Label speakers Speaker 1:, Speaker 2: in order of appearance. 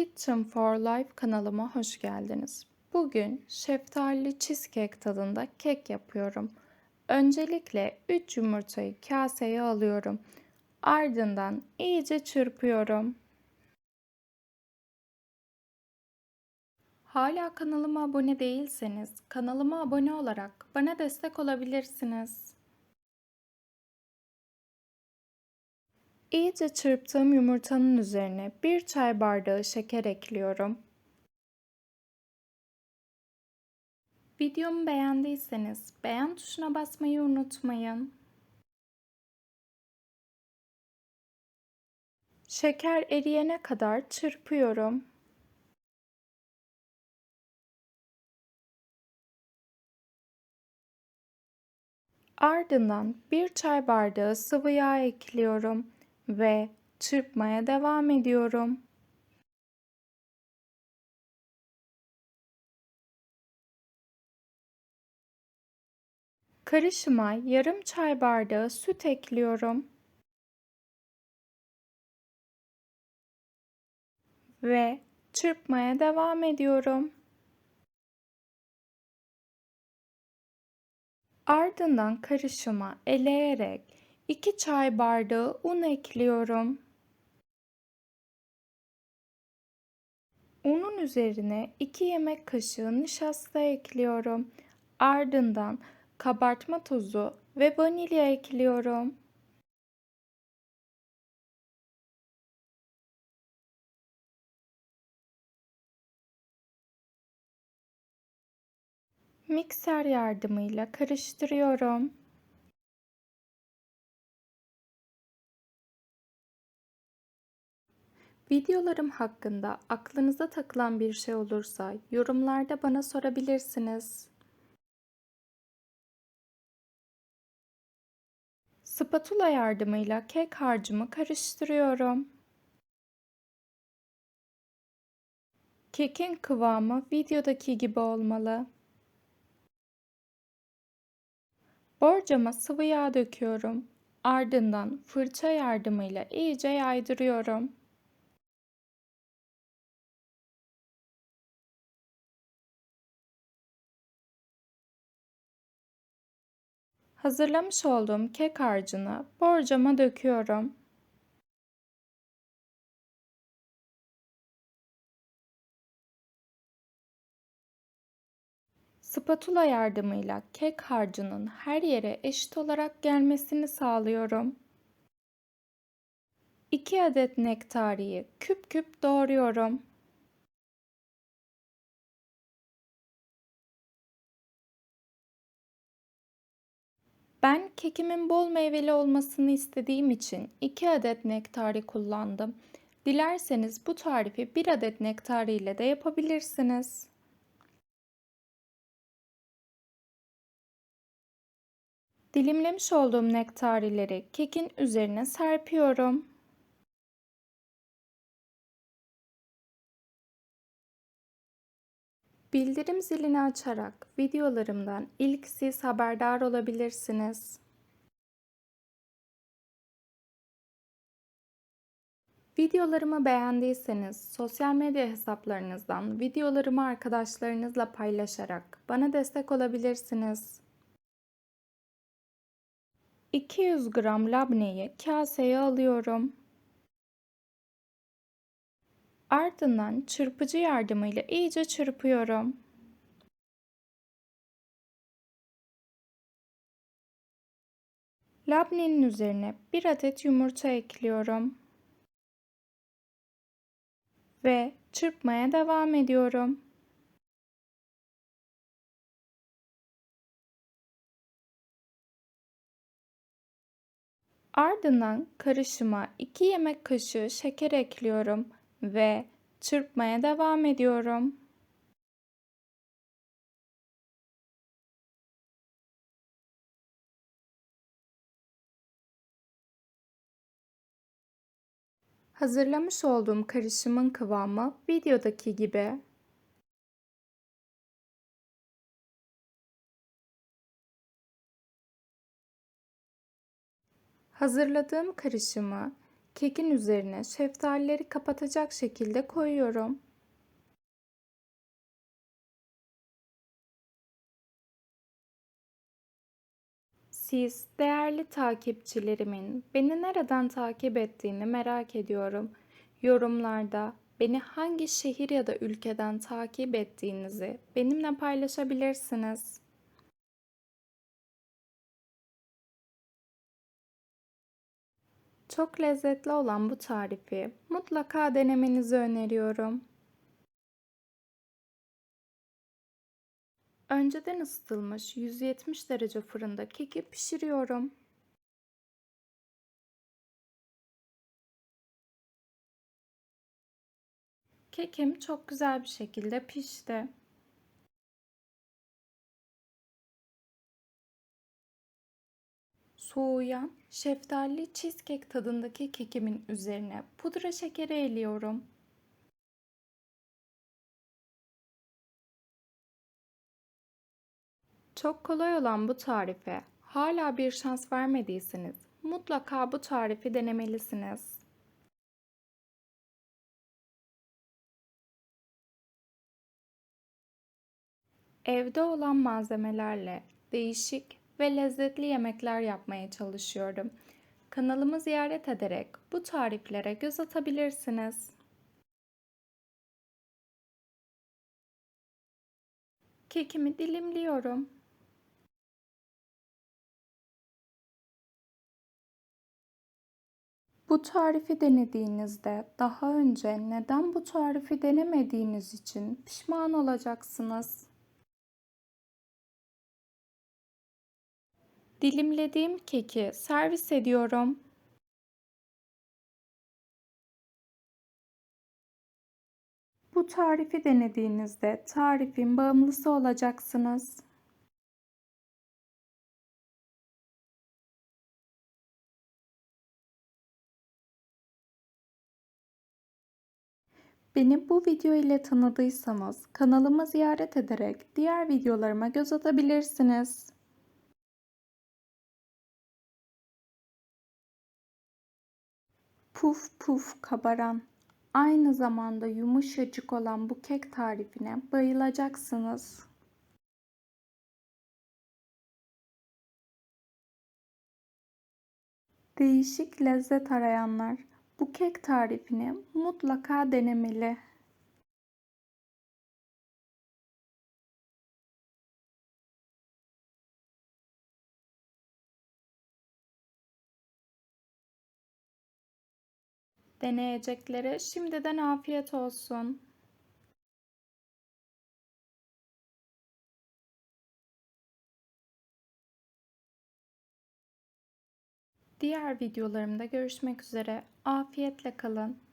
Speaker 1: Kitchen for Life kanalıma hoş geldiniz. Bugün şeftalili cheesecake tadında kek yapıyorum. Öncelikle 3 yumurtayı kaseye alıyorum. Ardından iyice çırpıyorum. Hala kanalıma abone değilseniz kanalıma abone olarak bana destek olabilirsiniz. İyice çırptığım yumurtanın üzerine bir çay bardağı şeker ekliyorum. Videomu beğendiyseniz beğen tuşuna basmayı unutmayın. Şeker eriyene kadar çırpıyorum. Ardından bir çay bardağı sıvı yağ ekliyorum ve çırpmaya devam ediyorum. Karışıma yarım çay bardağı süt ekliyorum. Ve çırpmaya devam ediyorum. Ardından karışıma eleyerek 2 çay bardağı un ekliyorum. Unun üzerine 2 yemek kaşığı nişasta ekliyorum. Ardından kabartma tozu ve vanilya ekliyorum. Mikser yardımıyla karıştırıyorum. Videolarım hakkında aklınıza takılan bir şey olursa yorumlarda bana sorabilirsiniz. Spatula yardımıyla kek harcımı karıştırıyorum. Kekin kıvamı videodaki gibi olmalı. Borcama sıvı yağ döküyorum. Ardından fırça yardımıyla iyice yaydırıyorum. Hazırlamış olduğum kek harcını borcama döküyorum. Spatula yardımıyla kek harcının her yere eşit olarak gelmesini sağlıyorum. 2 adet nektariyi küp küp doğruyorum. Ben kekimin bol meyveli olmasını istediğim için 2 adet nektari kullandım. Dilerseniz bu tarifi 1 adet nektari ile de yapabilirsiniz. Dilimlemiş olduğum nektarileri kekin üzerine serpiyorum. Bildirim zilini açarak videolarımdan ilk siz haberdar olabilirsiniz. Videolarımı beğendiyseniz sosyal medya hesaplarınızdan videolarımı arkadaşlarınızla paylaşarak bana destek olabilirsiniz. 200 gram labneyi kaseye alıyorum. Ardından çırpıcı yardımıyla iyice çırpıyorum. Labnenin üzerine bir adet yumurta ekliyorum. Ve çırpmaya devam ediyorum. Ardından karışıma 2 yemek kaşığı şeker ekliyorum ve çırpmaya devam ediyorum. Hazırlamış olduğum karışımın kıvamı videodaki gibi. Hazırladığım karışımı Kekin üzerine şeftalileri kapatacak şekilde koyuyorum. Siz değerli takipçilerimin beni nereden takip ettiğini merak ediyorum. Yorumlarda beni hangi şehir ya da ülkeden takip ettiğinizi benimle paylaşabilirsiniz. Çok lezzetli olan bu tarifi mutlaka denemenizi öneriyorum. Önceden ısıtılmış 170 derece fırında keki pişiriyorum. Kekim çok güzel bir şekilde pişti. Soğuyan şeftali cheesecake tadındaki kekimin üzerine pudra şekeri eliyorum. Çok kolay olan bu tarife hala bir şans vermediyseniz mutlaka bu tarifi denemelisiniz. Evde olan malzemelerle değişik ve lezzetli yemekler yapmaya çalışıyorum. Kanalımı ziyaret ederek bu tariflere göz atabilirsiniz. Kekimi dilimliyorum. Bu tarifi denediğinizde daha önce neden bu tarifi denemediğiniz için pişman olacaksınız. Dilimlediğim keki servis ediyorum. Bu tarifi denediğinizde tarifin bağımlısı olacaksınız. Beni bu video ile tanıdıysanız kanalımı ziyaret ederek diğer videolarıma göz atabilirsiniz. Puf puf kabaran, aynı zamanda yumuşacık olan bu kek tarifine bayılacaksınız. Değişik lezzet arayanlar bu kek tarifini mutlaka denemeli. Deneyeceklere şimdiden afiyet olsun. Diğer videolarımda görüşmek üzere. Afiyetle kalın.